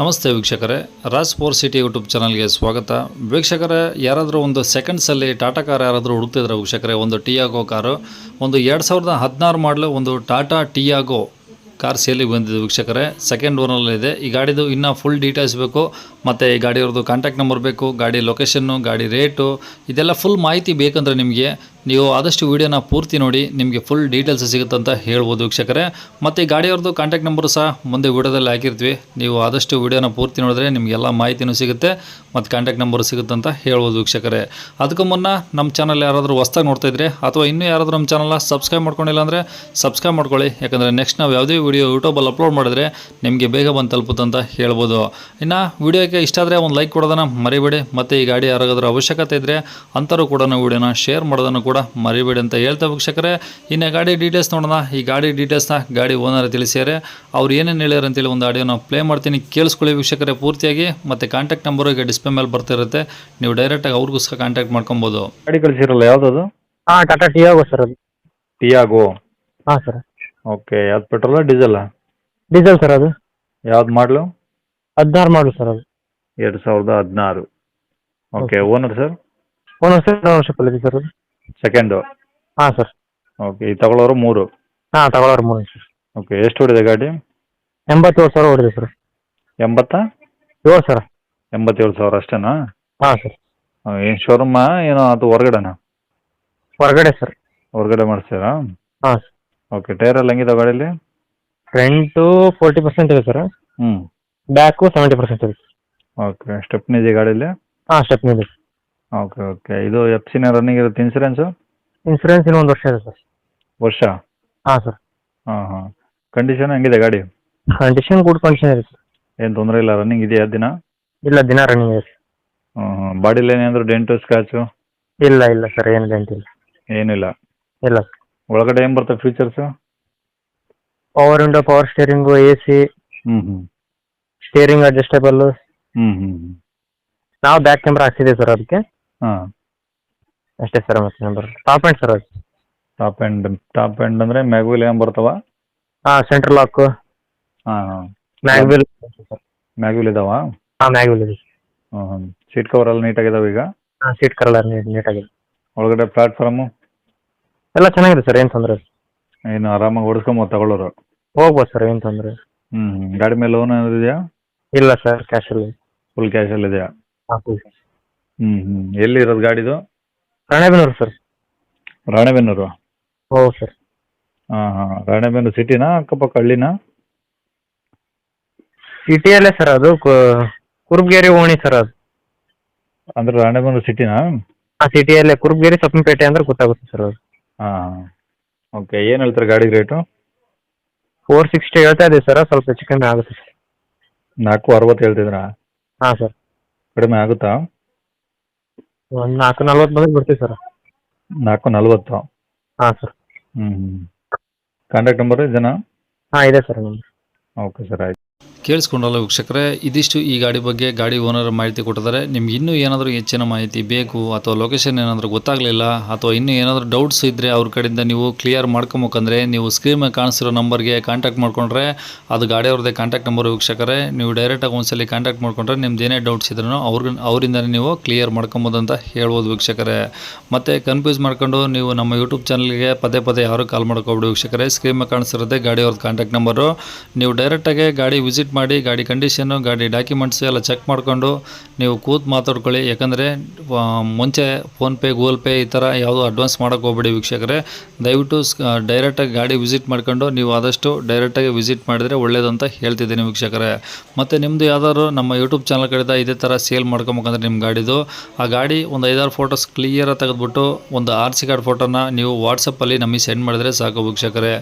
ನಮಸ್ತೆ ವೀಕ್ಷಕರೇ Raj four city YouTube ಚಾನಲ್ಗೆ ಸ್ವಾಗತ. ವೀಕ್ಷಕರೇ, ಯಾರಾದರೂ ಒಂದು ಸೆಕೆಂಡ್ಸಲ್ಲಿ ಟಾಟಾ ಕಾರ್ ಯಾರಾದರೂ ಹುಡುಕ್ತಿದ್ರೆ ವೀಕ್ಷಕರೇ? ಒಂದು ಟಿಯಾಗೋ ಕಾರು, ಒಂದು ಎರಡು ಸಾವಿರದ ಹದಿನಾರು ಮಾಡಲು ಒಂದು ಟಾಟಾ ಟಿಯಾಗೋ ಕಾರ್ ಸೇಲಿಗೆ ಬಂದಿದೆ ವೀಕ್ಷಕರೇ. ಸೆಕೆಂಡ್ ಓನರಲ್ಲಿದೆ ಈ ಗಾಡಿದು ಇನ್ನೂ ಫುಲ್ ಡೀಟೇಲ್ಸ್ ಬೇಕು. ಮತ್ತು ಈ ಗಾಡಿಯವ್ರದ್ದು ಕಾಂಟ್ಯಾಕ್ಟ್ ನಂಬರ್ ಬೇಕು, ಗಾಡಿ ಲೊಕೇಶನ್ನು ಗಾಡಿ ರೇಟು ಇದೆಲ್ಲ ಫುಲ್ ಮಾಹಿತಿ ಬೇಕಂದರೆ ನಿಮಗೆ. ನೀವು ಆದಷ್ಟು ವೀಡಿಯೋನ ಪೂರ್ತಿ ನೋಡಿ, ನಿಮಗೆ ಫುಲ್ ಡೀಟೇಲ್ಸ್ ಸಿಗುತ್ತೆ ಅಂತ ಹೇಳ್ಬೋದು ವೀಕ್ಷಕರೇ. ಮತ್ತು ಗಾಡಿಯವ್ರದ್ದು ಕಾಂಟ್ಯಾಕ್ಟ್ ನಂಬರು ಸಹ ಮುಂದೆ ವೀಡಿಯೋದಲ್ಲಿ ಹಾಕಿರ್ತೀವಿ. ನೀವು ಆದಷ್ಟು ವೀಡಿಯೋನ ಪೂರ್ತಿ ನೋಡಿದ್ರೆ ನಿಮಗೆಲ್ಲ ಮಾಹಿತಿನೂ ಸಿಗುತ್ತೆ, ಮತ್ತು ಕಾಂಟ್ಯಾಕ್ಟ್ ನಂಬರು ಸಿಗುತ್ತೆ ಅಂತ ಹೇಳ್ಬೋದು ವೀಕ್ಷಕರೇ. ಅದಕ್ಕೂ ಮುನ್ನ ನಮ್ಮ ಚಾನಲ್ ಯಾರಾದರೂ ಹೊಸ್ದಾಗಿ ನೋಡ್ತಾ ಇದ್ರೆ, ಅಥವಾ ಇನ್ನೂ ಯಾರಾದರೂ ನಮ್ಮ ಚಾನಲ್ನ ಸಬ್ಸ್ಕ್ರೈಬ್ ಮಾಡ್ಕೊಂಡಿಲ್ಲ ಅಂದರೆ ಸಬ್ಸ್ಕ್ರೈಬ್ ಮಾಡ್ಕೊಳ್ಳಿ. ಯಾಕಂದರೆ ನೆಕ್ಸ್ಟ್ ನಾವು ಯಾವುದೇ ವೀಡಿಯೋ ಯೂಟ್ಯೂಬಲ್ಲಿ ಅಪ್ಲೋಡ್ ಮಾಡಿದ್ರೆ ನಿಮಗೆ ಬೇಗ ಬಂದು ಅಂತ ಹೇಳ್ಬೋದು. ಇನ್ನು ವೀಡಿಯೋಕ್ಕೆ ಇಷ್ಟ ಆದರೆ ಒಂದು ಲೈಕ್ ಕೊಡೋದನ್ನು ಮರಿಬೇಡಿ. ಮತ್ತು ಈ ಗಾಡಿ ಯಾರಿಗಾದ್ರೂ ಅವಶ್ಯಕತೆ ಇದ್ದರೆ ಅಂಥವ್ರು ಕೂಡ ವಿಡಿಯೋನ ಶೇರ್ ಮಾಡೋದನ್ನು ಕೂಡ ಮರಿಬೇಡಿ ಅಂತ ಹೇಳ್ತಾ ವೀಕ್ಷಕರೇ. ಇನ್ನು ಗಾಡಿ ಡೀಟೇಲ್ಸ್ ನೋಡೋಣ. ಈ ಗಾಡಿ ಡೀಟೇಲ್ಸ್ನ ಗಾಡಿ ಓನರ್ ತಿಳಿಸಿದ್ದಾರೆ ಅವ್ರು ಏನೇನು ಹೇಳ್ಯಾರ ಅಂತೇಳಿ ಒಂದು ಆಡಿಯೋನ ಪ್ಲೇ ಮಾಡ್ತೀನಿ. ಕೇಳಿಸ್ಕೊಳ್ಳಿ ವೀಕ್ಷಕರೇ ಪೂರ್ತಿಯಾಗಿ. ಮತ್ತು ಕಾಂಟ್ಯಾಕ್ಟ್ ನಂಬರು ಈಗ ಡಿಸ್ಪ್ಲೇ ಮೇಲೆ ಬರ್ತಿರುತ್ತೆ. ನೀವು ಡೈರೆಕ್ಟಾಗಿ ಅವ್ರಿಗೂ ಸಹ ಕಾಂಟ್ಯಾಕ್ಟ್ ಮಾಡ್ಕೊಬೋದು. ಗಾಡಿ ಕಳಿಸಿರಲ್ಲ ಯಾವುದದು? ಹಾಂ ಟಾಟಾ ಟಿಯಾಗೋ ಸರ್ ಅದು. ಟಿಯಾಗೋ ಹಾಂ ಸರ್ ಓಕೆ ಯಾವ್ದು ಪೆಟ್ರೋಲ ಡೀಸೆಲ್ಲ ಡೀಸೆಲ್ ಸರ್ ಅದು. ಯಾವ್ದು ಮಾಡಲು ಹದಿನಾರು ಮಾಡಲು ಸರ್ ಅದು. ಎರಡು ಸಾವಿರದ ಹದಿನಾರು. Okay owner sir owner sir ownership ಇದೆ ಸರ್ ಸೆಕೆಂಡು ಹಾಂ ಸರ್ ಓಕೆ ಈ ತಗೊಳ್ಳೋರು ಮೂರು. ಹಾಂ ತಗೊಳ್ಳೋರು ಮೂರು ಸರ್ ಓಕೆ ಎಷ್ಟು ಹೊಡಿದೆ ಗಾಡಿ? ಎಂಬತ್ತೇಳು ಸಾವಿರ ಹೊಡಿದೆ ಸರ್ ಎಂಬತ್ತ? ಏಳು ಸರ್ ಎಂಬತ್ತೇಳು ಸಾವಿರ ಅಷ್ಟೇನಾ? ಹಾಂ ಸರ್ ಏನು ಶೋರೂಮಾ ಏನೋ ಅದು ಹೊರಗಡೆನಾ? ಹೊರಗಡೆ ಸರ್ ಹೊರಗಡೆ ಮಾಡಿಸ್ತೀರಾ? ಹಾಂ ಸರ್ ಓಕೆ ಟೈರ್ ಎಲ್ಲ ಹೆಂಗಿದೆ ಗಾಡೀಲಿ? ಫ್ರಂಟು ಫೋರ್ಟಿ ಪರ್ಸೆಂಟ್ ಇದೆ ಸರ್ ಹ್ಞೂ ಬ್ಯಾಕು ಸೆವೆಂಟಿ ಪರ್ಸೆಂಟ್ ಇದೆ. ಓಕೆ ಸ್ಟೆಪ್ನಿ ಇದೆ ಗಾಡೀಲಿ? ಹಾಂ ಸ್ಟೆಪ್ನಿ ಇದೆ. ಓಕೆ ಓಕೆ ಇದು ಎಫ್ ಸಿನ ರನ್ನಿಂಗ್ ಇರುತ್ತೆ ಇನ್ಸೂರೆನ್ಸು ಇನ್ಸೂರೆನ್ಸ್ ಇನ್ನೂ ಒಂದು ವರ್ಷ ಇದೆ ಸರ್. ವರ್ಷ? ಹಾಂ ಸರ್. ಹಾಂ ಹಾಂ. ಕಂಡೀಷನ್ ಹೆಂಗಿದೆ ಗಾಡಿ? ಕಂಡೀಷನ್ ಗುಡ್ ಕಂಡೀಷನ್ ಇದೆ ಸರ್. ಏನು ತೊಂದರೆ ಇಲ್ಲ ರನ್ನಿಂಗ್ ಇದೆಯಾ ದಿನ? ಇಲ್ಲ ದಿನ ರನ್ನಿಂಗ್ ಇದೆ ಸರ್. ಹಾಂ ಬಾಡಿಲಿ ಏನಾದರೂ ಡೆಂಟು ಸ್ಕ್ರಾಚು ಇಲ್ಲ ಇಲ್ಲ ಸರ್ ಏನು ಗಂಟೆ ಇಲ್ಲ. ಏನಿಲ್ಲ? ಇಲ್ಲ ಸರ್. ಒಳಗಡೆ ಏನು ಬರ್ತವೆ features power window power steering A C ಹ್ಞೂ ಹ್ಞೂ ಸ್ಟೇರಿಂಗ್ ಹ್ಞೂ ಹ್ಞೂ ನಾವು ಬ್ಯಾಕ್ ಕ್ಯಾಮ್ರಾ ಹಾಕ್ಸಿದ್ದೀವಿ ಸರ್ ಅದಕ್ಕೆ ಹಾಂ. ಅಷ್ಟೇ ಸರ್ ಮತ್ತೆ ನಂಬರ್ ಟಾಪ್ ಆ್ಯಂಡ್ ಸರ್ ಅದು. ಟಾಪ್ ಎಂಡ್ ಟಾಪ್ ಎಂಡ್ ಅಂದ್ರೆ ಮ್ಯಾಗ್ವಿಲ್ ಏನ್ ಬರ್ತಾವ? ಹಾಂ ಸೆಂಟ್ರಲ್ ಲಾಕ್ ಹಾಂ ಹಾಂ. ಮ್ಯಾಗ್ವಿಲ್ ಮ್ಯಾಗ್ವಿಲ್ ಇದಾವ? ಹಾಂ ಮ್ಯಾಗ್ವಿಲ್ ಇದೆ. ಸೀಟ್ ಕವರ್ ಎಲ್ಲ ನೀಟಾಗಿದಾವೆ ಈಗ? ಹಾಂ ಸೀಟ್ ನೀಟ್ ನೀಟಾಗಿದೆ ಒಳಗಡೆ ಪ್ಲಾಟ್ಫಾರ್ಮು ಎಲ್ಲ ಚೆನ್ನಾಗಿದೆ ಸರ್ ಏನು ತೊಂದರೆ ಏನು ಆರಾಮಾಗಿ ಓಡಿಸ್ಕೊಂಬೋದು ತಗೊಳ್ಳೋರು? ಹೋಗ್ಬೋದು ಸರ್ ಏನು ತೊಂದರೆ ಹ್ಮ್ ಗಾಡಿ ಮೇಲೆ ಲೋನ್ ಏನಾದ್ರು ಇದೆಯಾ? ಇಲ್ಲ ಸರ್ ಕ್ಯಾಶ್ ಕ್ಯಾಶಲ್ಲಿ ಫುಲ್ ಕ್ಯಾಶಲ್ಲಿ ಇದೆಯಾ? ಹ್ಮ್ ಫುಲ್ ಹ್ಞೂ ಹ್ಞೂ ಎಲ್ಲಿ ಇರೋದು ಗಾಡಿದು? ರಾಣೆಬೆನ್ನೂರು ಸರ್ ರಾಣೆಬೆನ್ನೂರು? ಓ ಸರ್ ಹಾಂ ಹಾಂ. ರಾಣೆಬೆನ್ನೂರು ಸಿಟಿನಾ ಅಕ್ಕಪಕ್ಕ ಹಳ್ಳಿನಾ? ಸಿಟಿಯಲ್ಲೇ ಸರ್ ಅದು ಕು- ಕುರುಬಗೇರಿ ಓಣಿ ಸರ್ ಅದು. ಅಂದ್ರೆ ರಾಣೆಬೆನ್ನೂರು ಸಿಟಿನಾ? ಆ ಸಿಟಿಯಲ್ಲೇ. ಕುರುಬಗೇರಿ ಸಪ್ಪನಪೇಟೆ ಅಂದ್ರೆ ಗೊತ್ತಾಗುತ್ತೆ ಸರ್ ಅದು. ಹಾಂ ಓಕೆ ಏನು ಹೇಳ್ತಾರೆ ಗಾಡಿ ರೇಟು? ಫೋರ್ ಸಿಕ್ಸ್ಟಿ ಹೇಳ್ತಾ ಇದೆ ಸರ್ ಸ್ವಲ್ಪ ಹೆಚ್ಚು ಕಮ್ಮಿ ಆಗುತ್ತೆ ಸರ್ ನಾಲ್ಕು ಅರವತ್ತು ಹೇಳ್ತಿದ್ರಾ ಹಾಂ ಸರ್ ಕಡಿಮೆ ಆಗುತ್ತಾ? ಒಂದು ನಾಲ್ಕು ನಲ್ವತ್ತು ಬಂದ್ರೆ ಬಿಡ್ತೀವಿ ಸರ್ ನಾಲ್ಕು ನಲ್ವತ್ತು? ಹಾಂ ಸರ್ ಹ್ಞೂ ಕಾಂಟ್ಯಾಕ್ಟ್ ನಂಬರ್ ಇದೆನಾ ಹಾಂ ಇದೆ ಸರ್ ನಂಬರ್ ಓಕೆ ಸರ್ ಆಯ್ತು. ಕೇಳಿಸ್ಕೊಂಡಲ್ಲ ವೀಕ್ಷಕರೇ, ಇದಿಷ್ಟು ಈ ಗಾಡಿ ಬಗ್ಗೆ ಗಾಡಿ ಓನರ್ ಮಾಹಿತಿ ಕೊಟ್ಟಿದ್ದಾರೆ. ನಿಮ್ಗೆ ಇನ್ನೂ ಏನಾದರೂ ಹೆಚ್ಚಿನ ಮಾಹಿತಿ ಬೇಕು ಅಥವಾ ಲೊಕೇಶನ್ ಏನಾದರೂ ಗೊತ್ತಾಗಲಿಲ್ಲ ಅಥವಾ ಇನ್ನೂ ಏನಾದರೂ ಡೌಟ್ಸ್ ಇದ್ದರೆ ಅವ್ರ ಕಡೆಯಿಂದ ನೀವು ಕ್ಲಿಯರ್ ಮಾಡ್ಕೊಬೇಕಂದ್ರೆ ನೀವು ಸ್ಕ್ರೀನ್ ಕಾಣಿಸಿರೋ ನಂಬರ್ಗೆ ಕಾಂಟ್ಯಾಕ್ಟ್ ಮಾಡಿಕೊಂಡ್ರೆ ಅದು ಗಾಡಿಯವ್ರದ್ದೇ ಕಾಂಟ್ಯಾಕ್ಟ್ ನಂಬರ್ ವೀಕ್ಷಕರೇ. ನೀವು ಡೈರೆಕ್ಟಾಗಿ ಒಂದ್ಸಲಿ ಕಾಂಟ್ಯಾಕ್ಟ್ ಮಾಡ್ಕೊಂಡ್ರೆ ನಿಮ್ದು ಏನೇ ಡೌಟ್ಸ್ ಇದ್ರೂ ಅವ್ರ ಅವರಿಂದನೇ ನೀವು ಕ್ಲಿಯರ್ ಮಾಡ್ಕೊಬೋದು ಅಂತ ಹೇಳ್ಬೋದು ವೀಕ್ಷಕರೇ. ಮತ್ತು ಕನ್ಫ್ಯೂಸ್ ಮಾಡ್ಕೊಂಡು ನೀವು ನಮ್ಮ ಯೂಟ್ಯೂಬ್ ಚಾನಲ್ಗೆ ಪದೇ ಪದೇ ಯಾರು ಕಾಲ್ ಮಾಡ್ಕೊಬಿಡಿ ವೀಕ್ಷಕರೇ. ಸ್ಕ್ರೀನ್ ಕಾಣಿಸಿರೋದೇ ಗಾಡಿ ಗಾಡಿಯವ್ರದ್ದು ಕಾಂಟ್ಯಾಕ್ಟ್ ನಂಬರು ನೀವು ಡೈರೆಕ್ಟಾಗಿ ಗಾಡಿ ವಿಸಿಟ್ ಮಾಡಿ ಗಾಡಿ ಕಂಡೀಷನ್ನು, ಗಾಡಿ ಡಾಕ್ಯುಮೆಂಟ್ಸ್ ಎಲ್ಲ ಚೆಕ್ ಮಾಡಿಕೊಂಡು ನೀವು ಕೂತು ಮಾತಾಡ್ಕೊಳ್ಳಿ. ಯಾಕಂದರೆ ಮುಂಚೆ ಫೋನ್ಪೇ ಗೂಗಲ್ ಪೇ ಈ ಥರ ಯಾವುದೋ ಅಡ್ವಾನ್ಸ್ ಮಾಡೋಕ್ಕೆ ಹೋಗ್ಬೇಡಿ ವೀಕ್ಷಕರೇ. ದಯವಿಟ್ಟು ಡೈರೆಕ್ಟಾಗಿ ಗಾಡಿ ವಿಸಿಟ್ ಮಾಡ್ಕೊಂಡು ನೀವು ಆದಷ್ಟು ಡೈರೆಕ್ಟಾಗಿ ವಿಸಿಟ್ ಮಾಡಿದರೆ ಒಳ್ಳೇದಂತ ಹೇಳ್ತಿದ್ದೀನಿ ವೀಕ್ಷಕರೇ. ಮತ್ತು ನಿಮ್ಮದು ಯಾವ್ದಾದ್ರು ನಮ್ಮ ಯೂಟ್ಯೂಬ್ ಚಾನಲ್ ಕಡೆಯಿಂದ ಇದೇ ಥರ ಸೇಲ್ ಮಾಡ್ಕೊಬೇಕಂದ್ರೆ ನಿಮ್ಮ ಗಾಡಿದು, ಆ ಗಾಡಿ ಒಂದು ಐದಾರು ಫೋಟೋಸ್ ಕ್ಲಿಯರಾಗಿ ತೆಗೆದುಬಿಟ್ಟು ಒಂದು ಆರ್ ಸಿ ಕಾರ್ಡ್ ಫೋಟೋನ ನೀವು ವಾಟ್ಸಪ್ಪಲ್ಲಿ ನಮಗೆ ಸೆಂಡ್ ಮಾಡಿದರೆ ಸಾಕು ವೀಕ್ಷಕರೇ.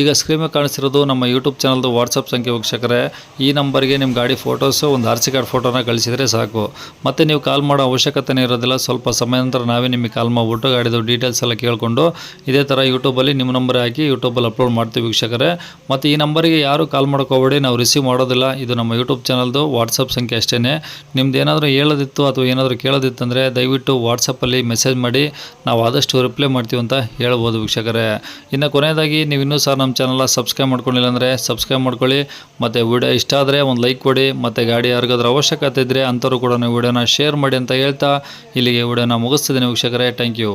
ಈಗ ಸ್ಕ್ರೀನ್ ಕಾಣಿಸಿರೋದು ನಮ್ಮ ಯೂಟ್ಯೂಬ್ ಚಾನಲ್ದು ವಾಟ್ಸಪ್ ಸಂಖ್ಯೆ ವೀಕ್ಷಕರೇ. ಈ ನಂಬರ್ಗೆ ನಿಮ್ಮ ಗಾಡಿ ಫೋಟೋಸು ಒಂದು ಆರ್ ಸಿ ಕಾರ್ಡ್ ಫೋಟೋನ ಕಳಿಸಿದರೆ ಸಾಕು. ಮತ್ತು ನೀವು ಕಾಲ್ ಮಾಡೋ ಅವಶ್ಯಕತೆನೇ ಇರೋದಿಲ್ಲ, ಸ್ವಲ್ಪ ಸಮಯ ನಂತರ ನಾವೇ ನಿಮಗೆ ಕಾಲ್ ಮಾಡಿಬಿಟ್ಟು ಗಾಡಿದು ಡೀಟೇಲ್ಸ್ ಎಲ್ಲ ಕೇಳಿಕೊಂಡು, ಇದೇ ಥರ ಯೂಟ್ಯೂಬಲ್ಲಿ ನಿಮ್ಮ ನಂಬರ್ ಹಾಕಿ ಯೂಟ್ಯೂಬಲ್ಲಿ ಅಪ್ಲೋಡ್ ಮಾಡ್ತೀವಿ ವೀಕ್ಷಕರೇ. ಮತ್ತು ಈ ನಂಬರಿಗೆ ಯಾರು ಕಾಲ್ ಮಾಡ್ಕೋಬೇಡಿ ನಾವು ರಿಸೀವ್ ಮಾಡೋದಿಲ್ಲ. ಇದು ನಮ್ಮ ಯೂಟ್ಯೂಬ್ ಚಾನಲ್ದು ವಾಟ್ಸಪ್ ಸಂಖ್ಯೆ ಅಷ್ಟೇ ನಿಮ್ದು ಏನಾದರೂ ಹೇಳೋದಿತ್ತು ಅಥವಾ ಏನಾದರೂ ಕೇಳೋದಿತ್ತಂದರೆ ದಯವಿಟ್ಟು ವಾಟ್ಸಪ್ಪಲ್ಲಿ ಮೆಸೇಜ್ ಮಾಡಿ, ನಾವು ಆದಷ್ಟು ರಿಪ್ಲೈ ಮಾಡ್ತೀವಿ ಅಂತ ಹೇಳ್ಬೋದು ವೀಕ್ಷಕರೇ. ಇನ್ನು ಕೊನೆಯದಾಗಿ ನೀವು ಇನ್ನೂ ಸಹ ನಮ್ಮ ಚಾನಲ್ನ ಸಬ್ಸ್ಕ್ರೈಬ್ ಮಾಡ್ಕೊಂಡಿಲ್ಲ ಅಂದರೆ ಸಬ್ಸ್ಕ್ರೈಬ್ ಮಾಡ್ಕೊಳ್ಳಿ. ಮತ್ತು ವಿಡಿಯೋ ಇಷ್ಟ ಆದರೆ ಒಂದು ಲೈಕ್ ಕೊಡಿ, ಮತ್ತು ಗಾಡಿ ಯಾರಿಗಾದ್ರೂ ಅವಶ್ಯಕತೆ ಇದ್ದರೆ ಅಂಥವ್ರು ಕೂಡ ನೀವು ವಿಡಿಯೋನ ಶೇರ್ ಮಾಡಿ ಅಂತ ಹೇಳ್ತಾ ಇಲ್ಲಿಗೆ ವಿಡಿಯೋನ ಮುಗಿಸ್ತಿದ್ದೀನಿ ವೀಕ್ಷಕರೇ. Thank you